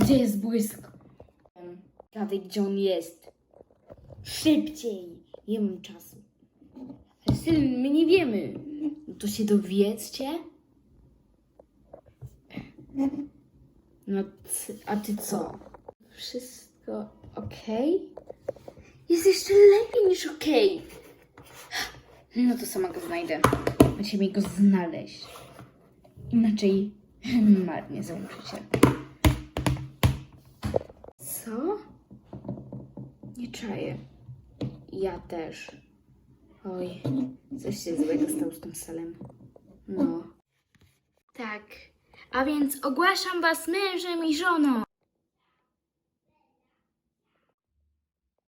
Gdzie jest błysk? Gadaj, gdzie on jest. Szybciej. Nie mam czasu. Syn, my nie wiemy. No to się dowiedzcie. No, a ty co? Wszystko okej? Jest jeszcze lepiej niż okej. No to sama go znajdę. Mi go znaleźć. Inaczej marnie załączycie. Co? Nie czaję. Ja też. Oj, coś się złego stało z tym salem. No. Tak. A więc ogłaszam was mężem i żoną.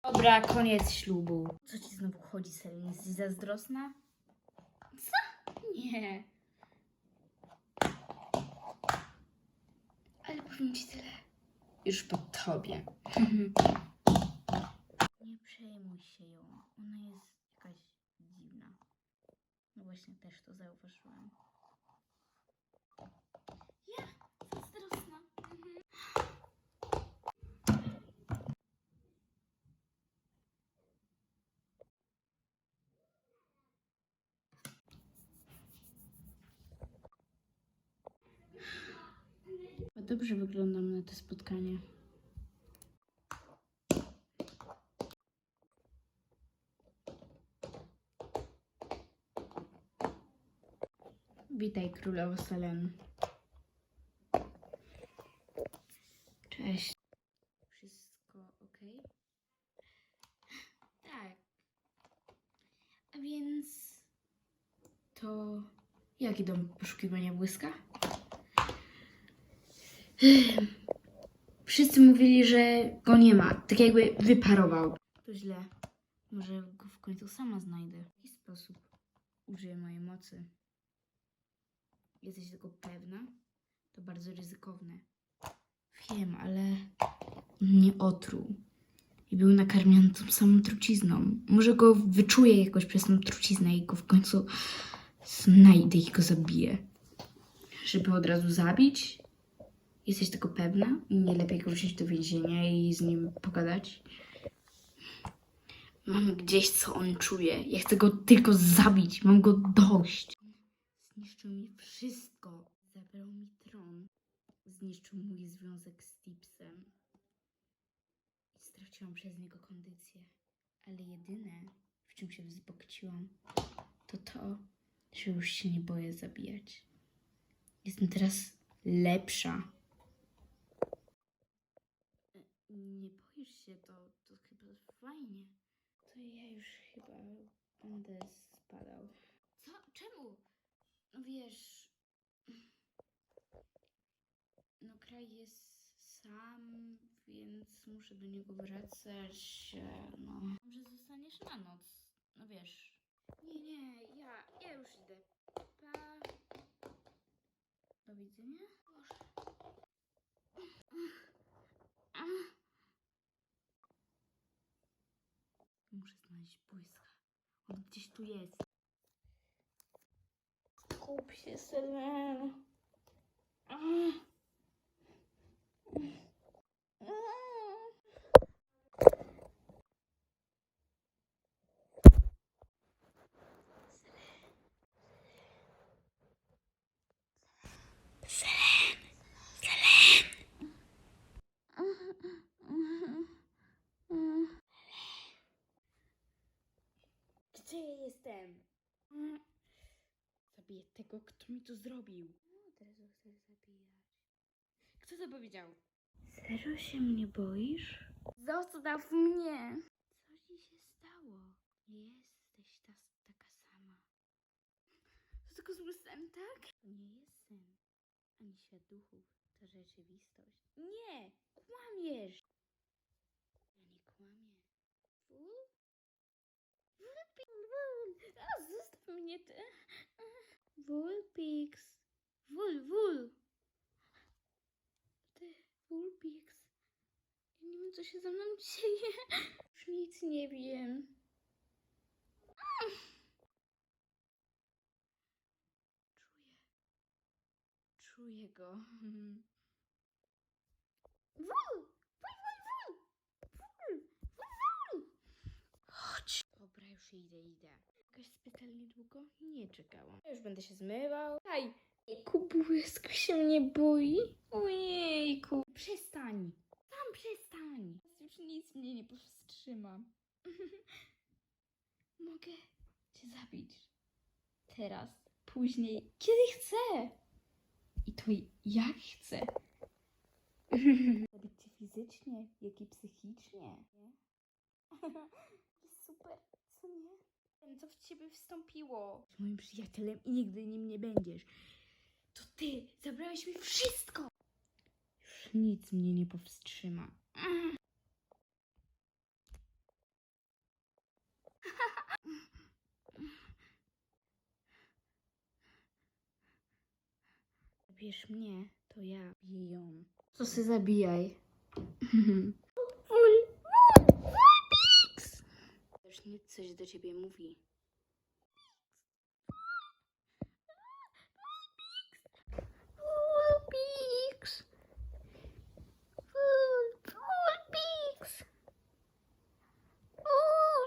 Dobra, koniec ślubu. Co ci znowu chodzi, Selin? Jesteś zazdrosna? Co? Nie. Ale powiem ci tyle. Już po tobie. Nie przejmuj się ją. Ona jest jakaś dziwna. No właśnie też to zauważyłam. Ja? Zazdrosna. Mhm. Dobrze wyglądam na to spotkanie. Witaj, królowo Selen. Cześć. Wszystko ok? Tak. A więc to jak idą poszukiwania błyska? Wszyscy mówili, że go nie ma. Tak jakby wyparował. To źle. Może go w końcu sama znajdę. W jaki sposób użyję mojej mocy? Jesteś tego pewna? To bardzo ryzykowne. Wiem, ale on mnie otruł. I był nakarmiony tą samą trucizną. Może go wyczuję jakoś przez tą truciznę i go w końcu znajdę i go zabiję. Żeby od razu zabić? Jesteś tego pewna? Nie lepiej go wziąć do więzienia i z nim pogadać? Mam gdzieś, co on czuje. Ja chcę go tylko zabić. Mam go dość. Zniszczył mi wszystko. Zabrał mi tron. Zniszczył mój związek z Tipsem. Straciłam przez niego kondycję. Ale jedyne, w czym się wzbogciłam, to to, że już się nie boję zabijać. Jestem teraz lepsza. Nie boisz się, to, to chyba fajnie. To ja już chyba będę spadał. Co? Czemu? No wiesz. No kraj jest sam, więc muszę do niego wracać. e, No. Może zostaniesz na noc. No wiesz. Nie, nie, ja, ja już idę. Pa. Do widzenia. Boże. Muszę znaleźć błyska. On gdzieś tu jest. Skup się, Selena. Gdzie ja jestem? Zabiję tego, kto mi to zrobił. No, teraz go chcę zabijać. Kto to powiedział? Serio się mnie boisz? Zostaw mnie! Co ci się stało? Nie jesteś ta, taka sama. To tylko zły sen, tak? To nie jest sen. Ani świat duchów. To rzeczywistość. Nie! Kłamiesz! Ja nie kłamię. A, zostaw mnie ty! Vulpix. Wul, wul. Ty, Vulpix. Ja nie wiem, co się ze mną dzieje. Już nic nie wiem. Czuję. Czuję go. Wul! Wul, wul, wul! Wul, wul! Chodź! Dobra, już idę, idę. Jakoś specjalnie długo nie czekałam. Ja już będę się zmywał. Daj! Jejku, błysk się mnie boi. Ojejku. Przestań. Sam przestań. Już nic mnie nie powstrzyma. Mogę cię zabić. Teraz, później, kiedy chcę. I to jak chcę. Zabić cię fizycznie, jak i psychicznie. Nie? Super, co nie? Wiem, co w ciebie wstąpiło. Z moim przyjacielem i nigdy nim nie będziesz. To ty zabrałeś mi wszystko. Już nic mnie nie powstrzyma. Mm. Zabierz mnie, to ja biję ją. Co sy zabijaj. Wul, wul, wulpix! Też nic coś do ciebie mówi. Wul!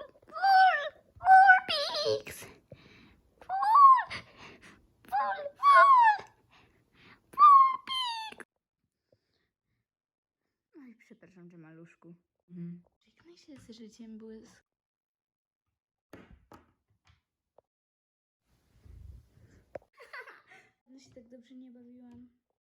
Wulpix! Oj, przepraszam cię, maluszku. Mhm. Żegnaj się z życiem, błysk. Się tak dobrze nie bawiłam.